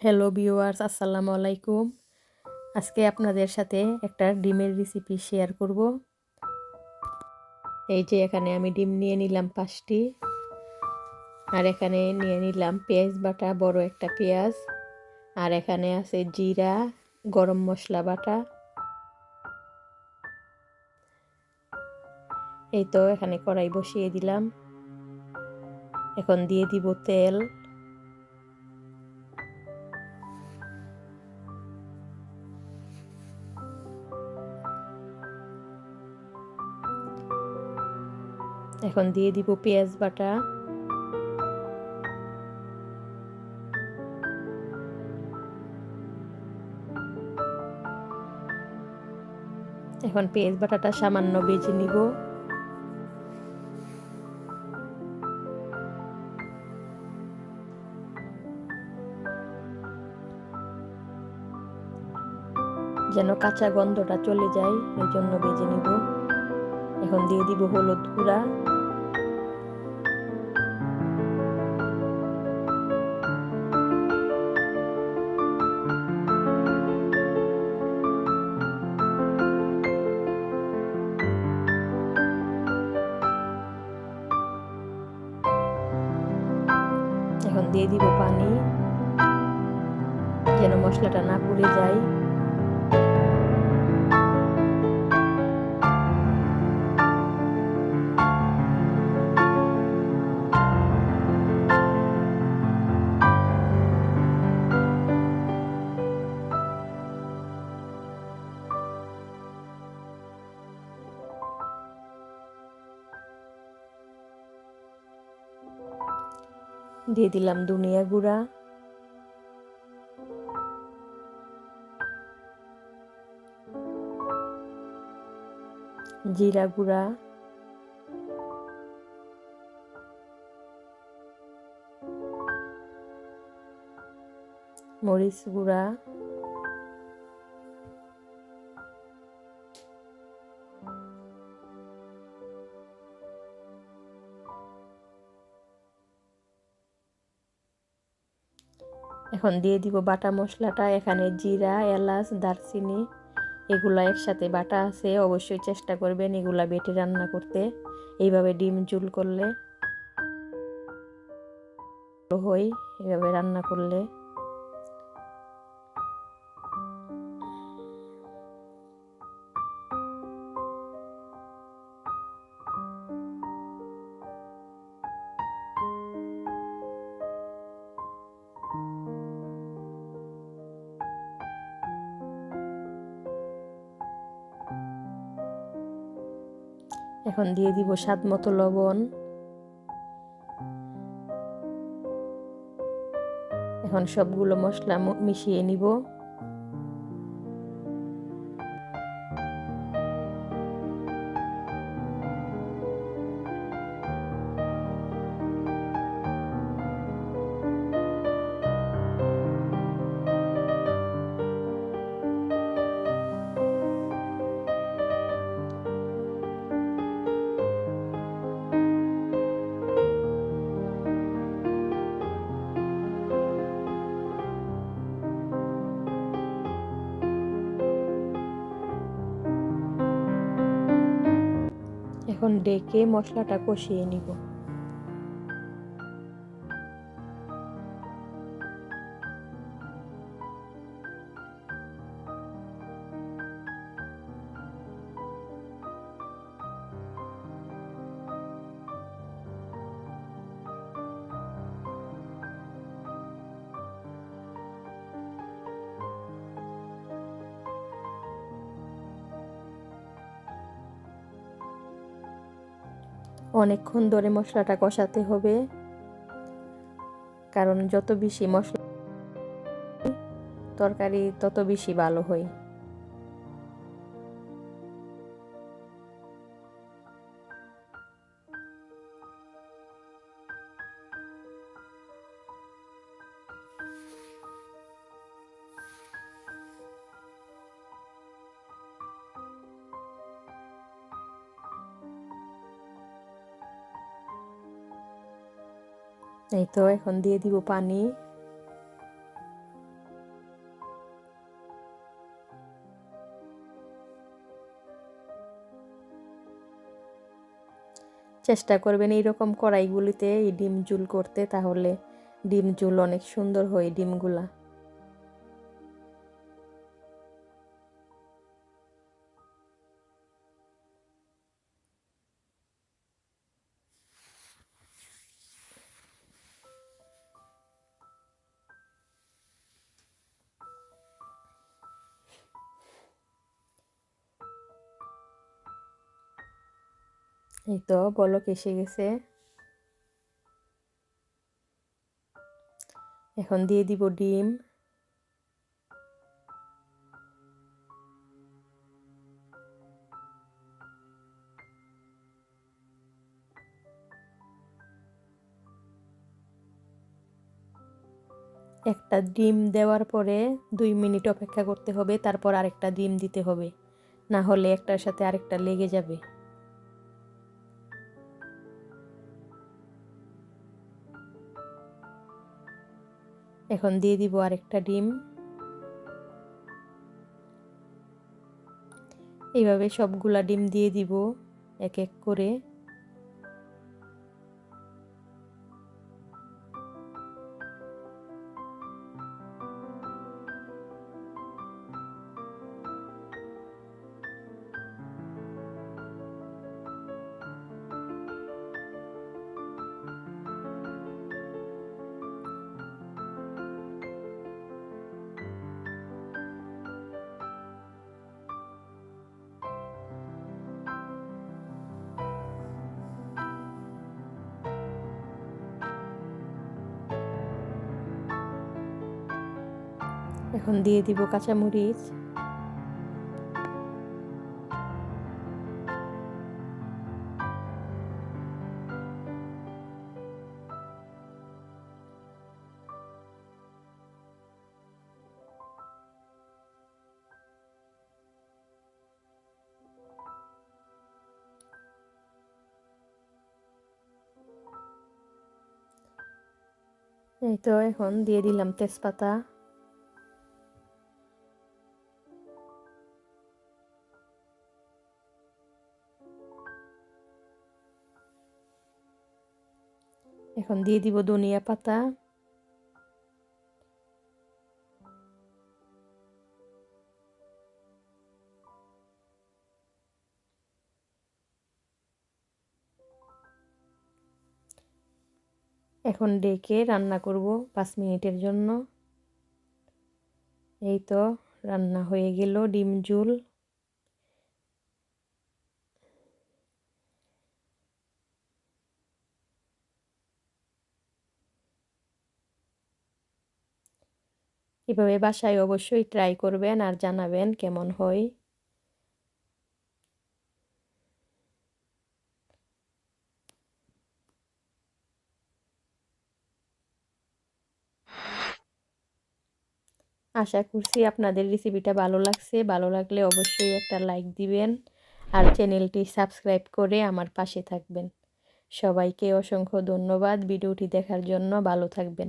Hello viewers আসসালামু আলাইকুম আজকে আপনাদের সাথে একটা ডিমের রেসিপি শেয়ার করব। এই যে এখানে আমি ডিম নিয়ে নিলাম পাঁচটি। আর এখানে নিয়ে নিলাম পেঁয়াজ বাটা, বড় একটা পেঁয়াজ। আর এখানে আছে জিরা, গরম মশলা বাটা। এই তো এখানে কড়াই বসিয়ে দিলাম। এখন দিয়ে দিব তেল। এখন দিয়ে দিব পেঁয়াজ বাটা। এখন পেঁয়াজ বাটাটা সামান্য বেজে নিব। যেন কাঁচা গন্ধটা চলে যায় এই জন্য বেজে নিব। এখন দিয়ে দিব হলুদ গুঁড়া। এখন দিয়ে দিব পানি যেন মশলাটা না পুড়ে যায়। দিয়ে দিলাম দুনিয়া গুঁড়া। জিরা গুঁড়া। মরিচ গুঁড়া। এখন দিয়ে দিব বাটা মশলাটা, এখানে জিরা, এলাচ, দারচিনি, এগুলা একসাথে বাটা আছে, অবশ্যই চেষ্টা করবেন এগুলা বেটে রান্না করতে। এইভাবে ডিম জুল করলে হই এভাবে রান্না করলে এখন দিয়ে দিব স্বাদ মতো লবণ। এখন সবগুলো মশলা মিশিয়ে নিব। এখন ডেকে মশলাটা কষিয়ে নিব। অনেকক্ষণ ধরে মশলাটা কষাতে হবে। কারণ যত বেশি মশলা তরকারি তত বেশি ভালো হয়। এই তো, এখন দিয়ে দিব পানি। চেষ্টা করবেন এইরকম কড়াইগুলিতে এই ডিম জুল করতে, তাহলে ডিম জুল অনেক সুন্দর হয়, ডিমগুলা। এই তো, বলক এসে গেছে। এখন দিয়ে দিব ডিম। একটা ডিম দেওয়ার পরে দুই মিনিট অপেক্ষা করতে হবে, তারপর আরেকটা ডিম দিতে হবে। না হলে একটার সাথে আরেকটা লেগে যাবে। এখন দিয়ে দিব আরেকটা ডিম। এইভাবে সবগুলা ডিম দিয়ে দিব এক এক করে। এখন দিয়ে দিব কাঁচামরিচ। এই তো এখন দিয়ে দিলাম তেজপাতা। এখন দিয়ে দিব ধনিয়া পাতা। এখন ডেকে রান্না করব পাঁচ মিনিটের জন্য। এই তো, রান্না হয়ে গেল, ডিম জুল এভাবে বাসায় অবশ্যই ট্রাই করবেন আর জানাবেন কেমন হয়। আশা করছি আপনাদের রেসিপিটা ভালো লাগছে। ভালো লাগলে অবশ্যই একটা লাইক দিবেন আর চ্যানেলটি সাবস্ক্রাইব করে আমার পাশে থাকবেন। সবাইকে অসংখ্য ধন্যবাদ। ভিডিওটি দেখার জন্য ভালো থাকবেন।